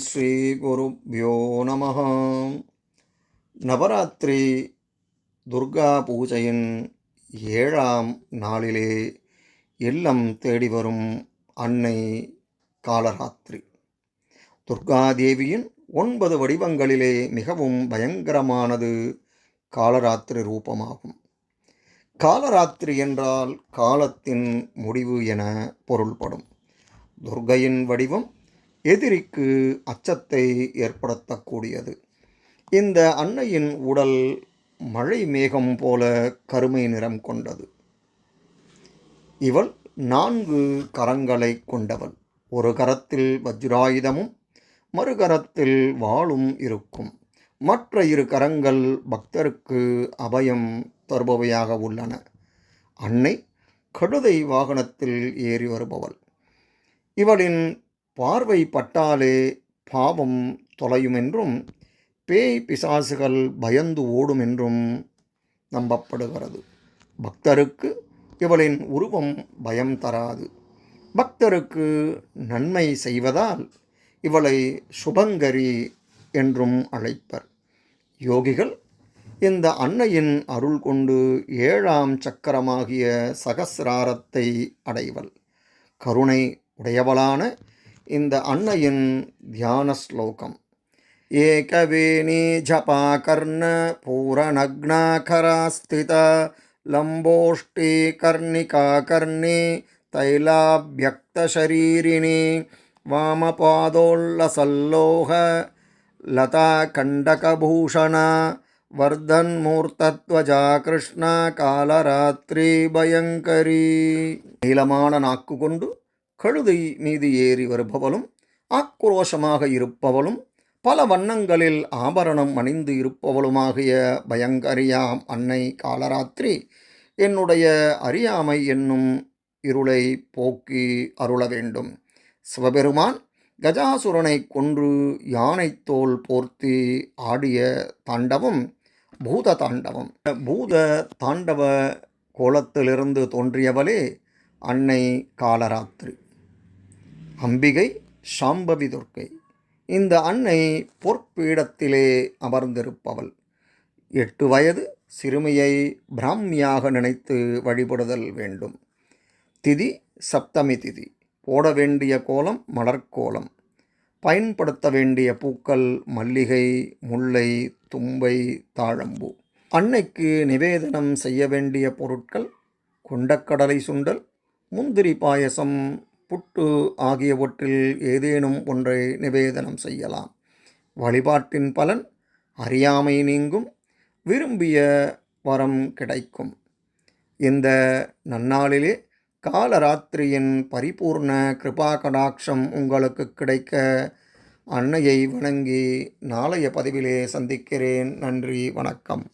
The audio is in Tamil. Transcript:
ஸ்ரீகுருभ्यो நமः நவராத்திரி துர்கா பூஜையின் ஏழாம் நாளிலே இல்லம் தேடி வரும் அன்னை காலராத்திரி. துர்காதேவியின் ஒன்பது வடிவங்களிலே மிகவும் பயங்கரமானது காலராத்திரி ரூபமாகும். காலராத்திரி என்றால் காலத்தின் முடிவு என பொருள்படும். துர்கையின் வடிவம் எதிரிக்கு அச்சத்தை ஏற்படுத்தக்கூடியது. இந்த அன்னையின் உடல் மழை மேகம் போல கருமை நிறம் கொண்டது. இவள் நான்கு கரங்களை கொண்டவள். ஒரு கரத்தில் வஜ்ராயுதமும் மறுகரத்தில் வாளும் இருக்கும். மற்ற இரு கரங்கள் பக்தருக்கு அபயம் தருபவையாக உள்ளன. அன்னை கழுதை வாகனத்தில் ஏறி வருபவள். இவளின் பார்வை பட்டாலே பாவம் தொலையும் என்றும் பேய் பிசாசுகள் பயந்து ஓடும் என்றும் நம்பப்படுகிறது. பக்தருக்கு இவளின் உருவம் பயம் தராது. பக்தருக்கு நன்மை செய்வதால் இவளை சுபங்கரி என்றும் அழைப்பர். யோகிகள் இந்த அன்னையின் அருள் கொண்டு ஏழாம் சக்கரமாகிய சகசிராரத்தை அடைவள். கருணை உடையவளான இந்த அன்னையின் தியான ஸ்லோகம் ஏகவேணி ஜபாகர்ண பூரணக்னாகராஸ்தித லம்போஷ்டி கர்ணிகாகர்ணி தைலாபியக்தசரீரிணி வாமபாதோல்லசல்லோக லதா கண்டகபூஷணா வர்தன்மூர்த்தத்வஜா கிருஷ்ணா காலராத்திரி பயங்கரி நீளமான நாக்கு கொண்டு கழுதை மீது ஏறி வருபவளும் ஆக்ரோஷமாக இருப்பவளும் பல வண்ணங்களில் ஆபரணம் அணிந்து இருப்பவளுமாகிய பயங்கரியாம் அன்னை காலராத்திரி என்னுடைய அறியாமை என்னும் இருளை போக்கி அருள வேண்டும். சிவபெருமான் கஜாசுரனை கொன்று யானை தோல் போர்த்தி ஆடிய தாண்டவம் பூத தாண்டவம். பூத தாண்டவ கோலத்திலிருந்து தோன்றியவளே அன்னை காலராத்திரி. அம்பிகை சாம்பவி துர்க்கை. இந்த அன்னை பொற்பீடத்திலே அமர்ந்திருப்பவள். எட்டு வயது சிறுமியை பிராமியாக நினைத்து வழிபடுதல் வேண்டும். திதி சப்தமி திதி. போட வேண்டிய கோலம் மலர்கோலம் பயன்படுத்த வேண்டிய பூக்கள் மல்லிகை முல்லை தும்பை தாழம்பூ. அன்னைக்கு நிவேதனம் செய்ய வேண்டிய பொருட்கள் கொண்டக்கடலை சுண்டல் முந்திரி பாயசம் புட்டு ஆகியவற்றில் ஏதேனும் ஒன்றை நிவேதனம் செய்யலாம். வழிபாட்டின் பலன் அறியாமை நீங்கும் விரும்பிய வரம் கிடைக்கும். இந்த நன்னாளிலே காலராத்திரியின் பரிபூர்ண கிருபா கடாட்சம் உங்களுக்கு கிடைக்க அன்னையை வணங்கி நாளைய பதிவிலே சந்திக்கிறேன். நன்றி வணக்கம்.